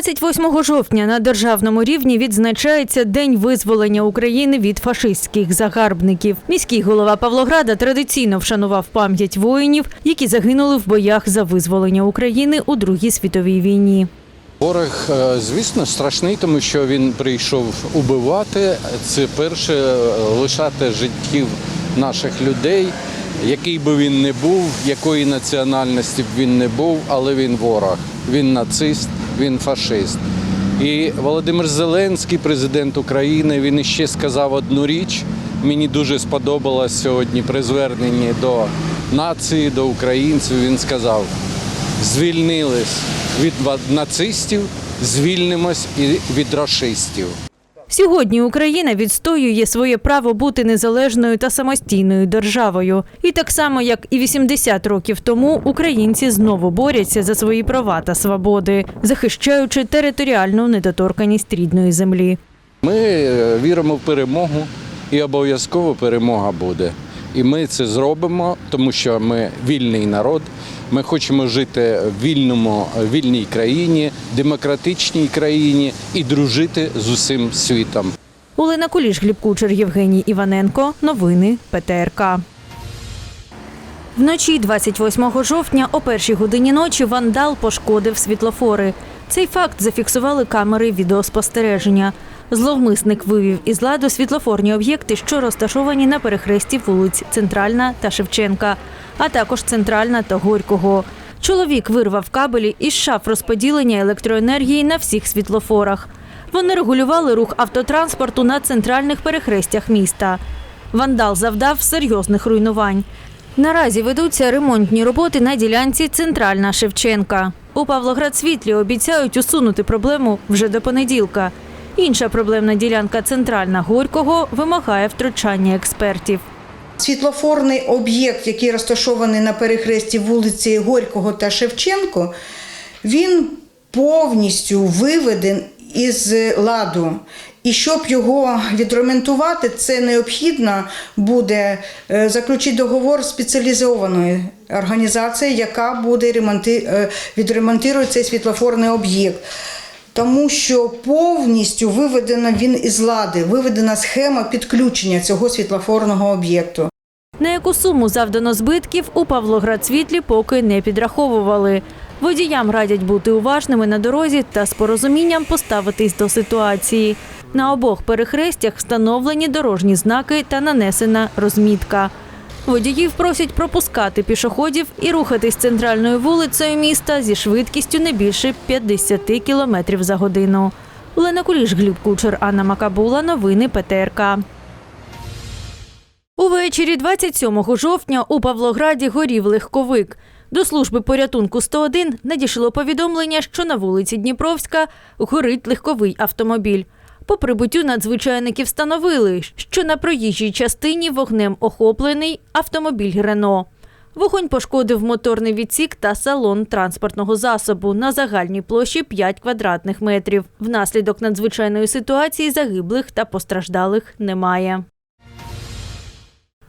28 жовтня на державному рівні відзначається День визволення України від фашистських загарбників. Міський голова Павлограда традиційно вшанував пам'ять воїнів, які загинули в боях за визволення України у Другій світовій війні. Ворог, е, звісно, страшний, тому що він прийшов убивати. Це перше е, лишати життів наших людей, який би він не був, якої національності б він не був, але він ворог. Він нацист, він фашист. І Володимир Зеленський, президент України, він іще сказав одну річ. Мені дуже сподобалось сьогодні при зверненні до нації, до українців. Він сказав: звільнились від нацистів, звільнимось і від расистів. Сьогодні Україна відстоює своє право бути незалежною та самостійною державою. І так само, як і 80 років тому, українці знову борються за свої права та свободи, захищаючи територіальну недоторканість рідної землі. Ми е, віримо в перемогу і обов'язково перемога буде. І ми це зробимо, тому що ми вільний народ. Ми хочемо жити в вільному, вільній країні, демократичній країні і дружити з усім світом. Олена Куліш, Гліб Кучер, Євгеній Іваненко. Новини ПТРК. Вночі 28 жовтня о першій годині ночі вандал пошкодив світлофори. Цей факт зафіксували камери відеоспостереження. Зловмисник вивів із ладу світлофорні об'єкти, що розташовані на перехресті вулиць Центральна та Шевченка, а також Центральна та Горького. Чоловік вирвав кабелі із шаф розподілення електроенергії на всіх світлофорах. Вони регулювали рух автотранспорту на центральних перехрестях міста. Вандал завдав серйозних руйнувань. Наразі ведуться ремонтні роботи на ділянці Центральна Шевченка. У Павлоград-Світлі обіцяють усунути проблему вже до понеділка. Інша проблемна ділянка Центральна Горького вимагає втручання експертів. Світлофорний об'єкт, який розташований на перехресті вулиці Горького та Шевченко, він повністю виведен із ладу. І щоб його відремонтувати, це необхідно буде е, заключити договор з спеціалізованою організацією, яка буде е, відремонтувати цей світлофорний об'єкт. Тому що повністю виведено він із лади, виведена схема підключення цього світлофорного об'єкту. На яку суму завдано збитків у Павлоград-Світлі поки не підраховували. Водіям радять бути уважними на дорозі та з порозумінням поставитись до ситуації. На обох перехрестях встановлені дорожні знаки та нанесена розмітка. Водіїв просять пропускати пішоходів і рухатись центральною вулицею міста зі швидкістю не більше 50 км за годину. Олена Куліш, Гліб Кучер, Анна Макабула. Новини ПТРК. Увечері 27 жовтня у Павлограді горів легковик. До служби порятунку 101 надійшло повідомлення, що на вулиці Дніпровська горить легковий автомобіль. По прибуттю надзвичайники встановили, що на проїжджій частині вогнем охоплений автомобіль Рено. Вогонь пошкодив моторний відсік та салон транспортного засобу на загальній площі 5 квадратних метрів. Внаслідок надзвичайної ситуації загиблих та постраждалих немає.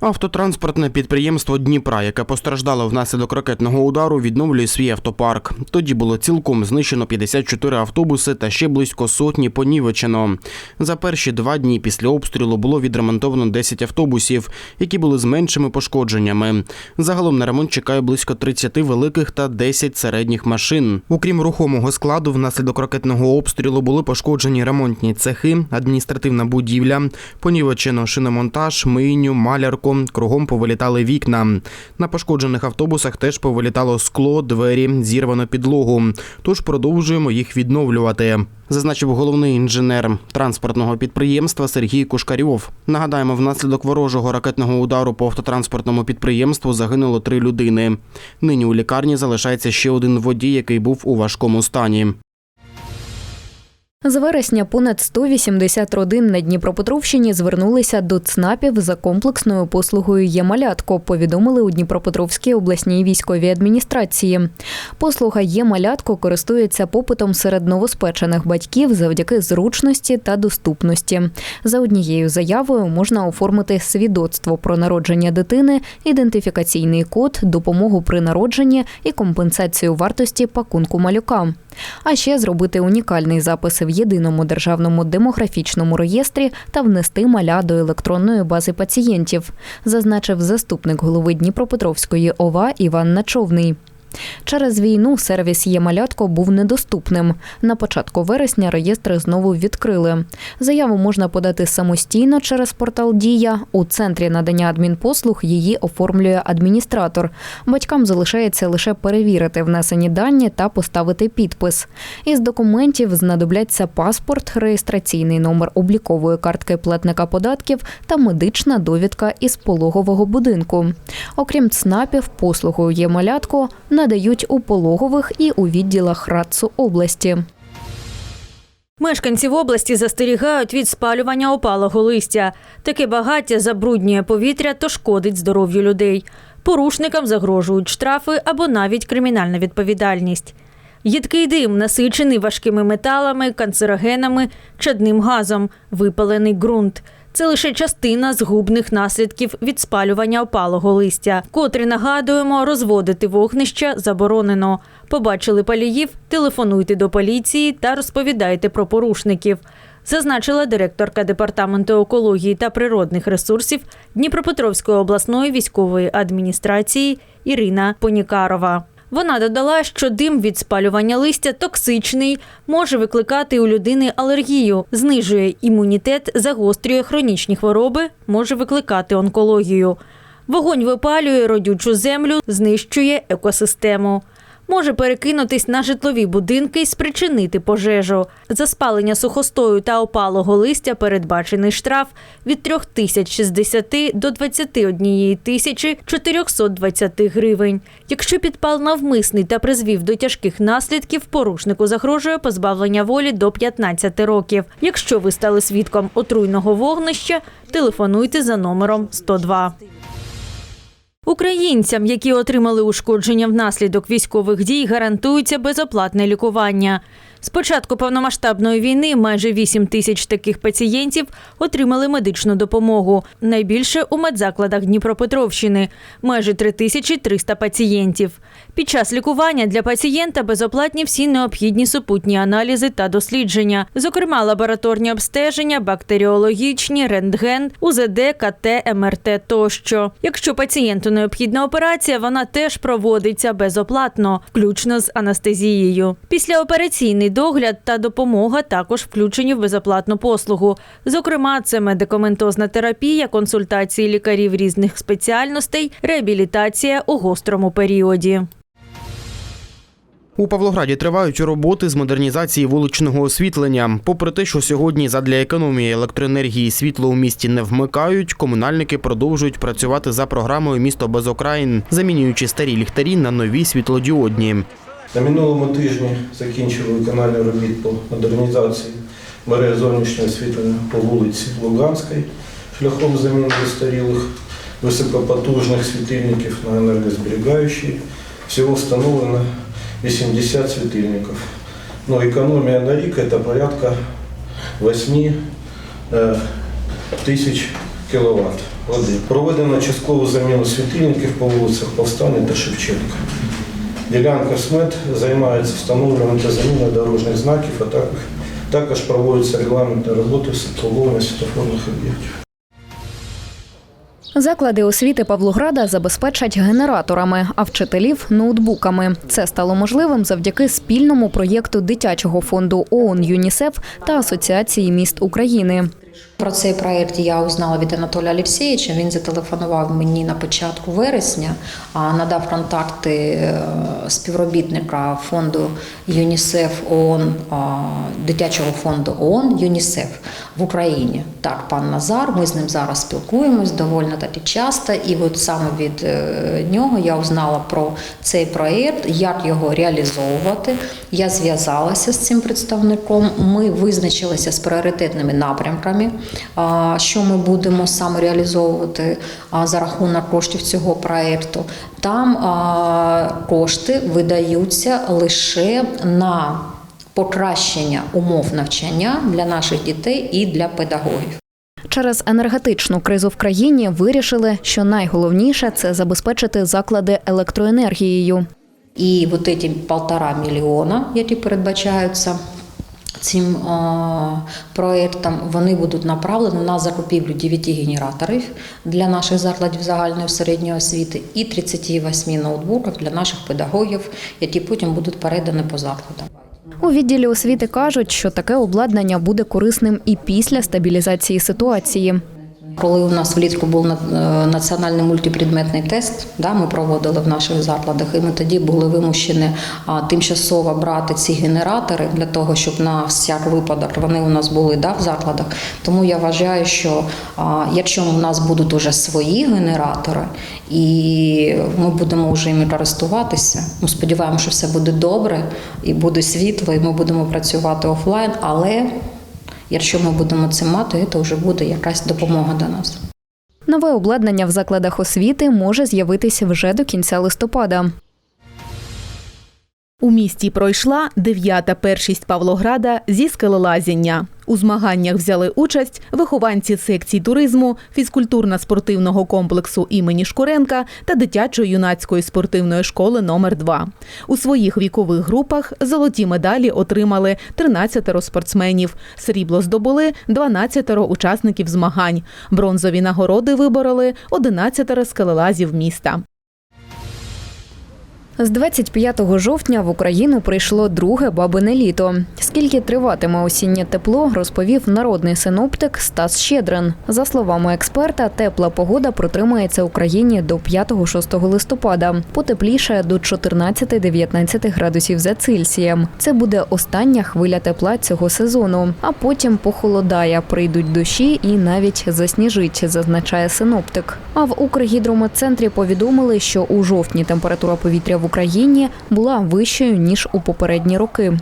Автотранспортне підприємство Дніпра, яке постраждало внаслідок ракетного удару, відновлює свій автопарк. Тоді було цілком знищено 54 автобуси та ще близько сотні понівечено. За перші два дні після обстрілу було відремонтовано 10 автобусів, які були з меншими пошкодженнями. Загалом на ремонт чекає близько 30 великих та 10 середніх машин. Окрім рухомого складу, внаслідок ракетного обстрілу були пошкоджені ремонтні цехи, адміністративна будівля, понівечено шиномонтаж, мийню, малярку. Кругом повилітали вікна. На пошкоджених автобусах теж повилітало скло, двері, зірвано підлогу. Тож продовжуємо їх відновлювати. Зазначив головний інженер транспортного підприємства Сергій Кушкарьов. Нагадаємо, внаслідок ворожого ракетного удару по автотранспортному підприємству загинуло три людини. Нині у лікарні залишається ще один водій, який був у важкому стані. З вересня понад 180 родин на Дніпропетровщині звернулися до ЦНАПів за комплексною послугою «Є-малятко», повідомили у Дніпропетровській обласній військовій адміністрації. Послуга «Є-малятко» користується попитом серед новоспечених батьків завдяки зручності та доступності. За однією заявою можна оформити свідоцтво про народження дитини, ідентифікаційний код, допомогу при народженні і компенсацію вартості пакунку малюка. А ще зробити унікальний запис в єдиному державному демографічному реєстрі та внести маля до електронної бази пацієнтів, зазначив заступник голови Дніпропетровської ОВА Іван Начовний. Через війну сервіс «Є-малятко» був недоступним. На початку вересня реєстри знову відкрили. Заяву можна подати самостійно через портал Дія. У центрі надання адмінпослуг її оформлює адміністратор. Батькам залишається лише перевірити внесені дані та поставити підпис. Із документів знадобляться паспорт, реєстраційний номер облікової картки платника податків та медична довідка із пологового будинку. Окрім ЦНАПів, послугу «Є-малятко» надають у пологових і у відділах РАЦУ області. Мешканці в області застерігають від спалювання опалого листя. Таке багаття забруднює повітря та шкодить здоров'ю людей. Порушникам загрожують штрафи або навіть кримінальна відповідальність. Їдкий дим, насичений важкими металами, канцерогенами, чадним газом, випалений ґрунт. Це лише частина згубних наслідків від спалювання опалого листя, котрі нагадуємо, розводити вогнища заборонено. Побачили паліїв, телефонуйте до поліції та розповідайте про порушників. Зазначила директорка департаменту екології та природних ресурсів Дніпропетровської обласної військової адміністрації Ірина Понікарова. Вона додала, що дим від спалювання листя токсичний, може викликати у людини алергію, знижує імунітет, загострює хронічні хвороби, може викликати онкологію. Вогонь випалює родючу землю, знищує екосистему. Може перекинутись на житлові будинки і спричинити пожежу. За спалення сухостою та опалого листя передбачений штраф від 3060 до 21 тисячі 420 гривень. Якщо підпал навмисний та призвів до тяжких наслідків, порушнику загрожує позбавлення волі до 15 років. Якщо ви стали свідком отруйного вогнища, телефонуйте за номером 102. Українцям, які отримали ушкодження внаслідок військових дій, гарантується безоплатне лікування. З початку повномасштабної війни майже 8 тисяч таких пацієнтів отримали медичну допомогу. Найбільше у медзакладах Дніпропетровщини майже 3300 пацієнтів. Під час лікування для пацієнта безоплатні всі необхідні супутні аналізи та дослідження, зокрема лабораторні обстеження, бактеріологічні, рентген, УЗД, КТ, МРТ тощо. Якщо пацієнту необхідна операція, вона теж проводиться безоплатно, включно з анестезією. Післяопераційний догляд та допомога також включені в безоплатну послугу. Зокрема, це медикаментозна терапія, консультації лікарів різних спеціальностей, реабілітація у гострому періоді. У Павлограді тривають роботи з модернізації вуличного освітлення. Попри те, що сьогодні задля економії електроенергії світло у місті не вмикають, комунальники продовжують працювати за програмою Місто без окраїн, замінюючи старі ліхтарі на нові світлодіодні. На минулому тижні закінчили виконання робіт по модернізації мереж зовнішнього освітлення по вулиці Луганській шляхом заміни застарілих високопотужних світильників на енергозберігаючі. Всього встановлено 80 світильників. Ну, економія на рік – це порядка 8 е, тисяч кВт. Проведено часткову заміну світильників по вулицях Повстання та Шевченка. Ділянка СМЕТ займається встановленням та заміною дорожніх знаків, а також, також проводиться регламентна робота з світофорних об'єктів. Заклади освіти Павлограда забезпечать генераторами, а вчителів ноутбуками. Це стало можливим завдяки спільному проєкту дитячого фонду ООН ЮНІСЕФ та Асоціації міст України. Про цей проект я узнала від Анатолія Олексійовича. Він зателефонував мені на початку вересня, а надав контакти е, співробітника фонду ЮНІСЕФ ООН, дитячого фонду ООН ЮНІСЕФ в Україні. Так, пан Назар. Ми з ним зараз спілкуємось доволі таки часто. І от саме від е, нього я узнала про цей проект, як його реалізовувати. Я зв'язалася з цим представником. Ми визначилися з пріоритетними напрямками, що ми будемо саме реалізовувати а, за рахунок коштів цього проекту. Там кошти видаються лише на покращення умов навчання для наших дітей і для педагогів. Через енергетичну кризу в країні вирішили, що найголовніше це забезпечити заклади електроенергією. І вот эти полтора мільйона, які передбачаються цим е, проєктом, вони будуть направлені на закупівлю 9 генераторів для наших закладів загальної середньої освіти і 38 ноутбуків для наших педагогів, які потім будуть передані по закладам. У відділі освіти кажуть, що таке обладнання буде корисним і після стабілізації ситуації. Коли у нас влітку був е, національний мультипредметний тест, да, ми проводили в наших закладах, і ми тоді були вимушені тимчасово брати ці генератори для того, щоб на всяк випадок вони у нас були да, в закладах. Тому я вважаю, що якщо у нас будуть уже свої генератори, і ми будемо вже іми користуватися, ми сподіваємося, що все буде добре і буде світло, і ми будемо працювати офлайн, але Якщо ми будемо це мати, то вже буде якась допомога до нас. Нове обладнання в закладах освіти може з'явитися вже до кінця листопада. У місті пройшла дев'ята першість Павлограда зі скелелазіння. У змаганнях взяли участь вихованці секцій туризму, фізкультурно-спортивного комплексу імені Шкуренка та дитячо-юнацької спортивної школи номер 2 У своїх вікових групах золоті медалі отримали 13 спортсменів. Срібло здобули 12 учасників змагань. Бронзові нагороди вибороли 11 скелелазів міста. З 25 жовтня в Україну прийшло друге бабине літо. Скільки триватиме осіннє тепло, розповів народний синоптик Стас Щедрин. За словами експерта, тепла погода протримається Україні до 5-6 листопада. Потепліше до 14-19 градусів за Цельсієм. Це буде остання хвиля тепла цього сезону. А потім похолодає, прийдуть дощі і навіть засніжить, зазначає синоптик. А в Укргідрометцентрі повідомили, що у жовтні температура повітря в Україні була вищою ніж у попередні роки.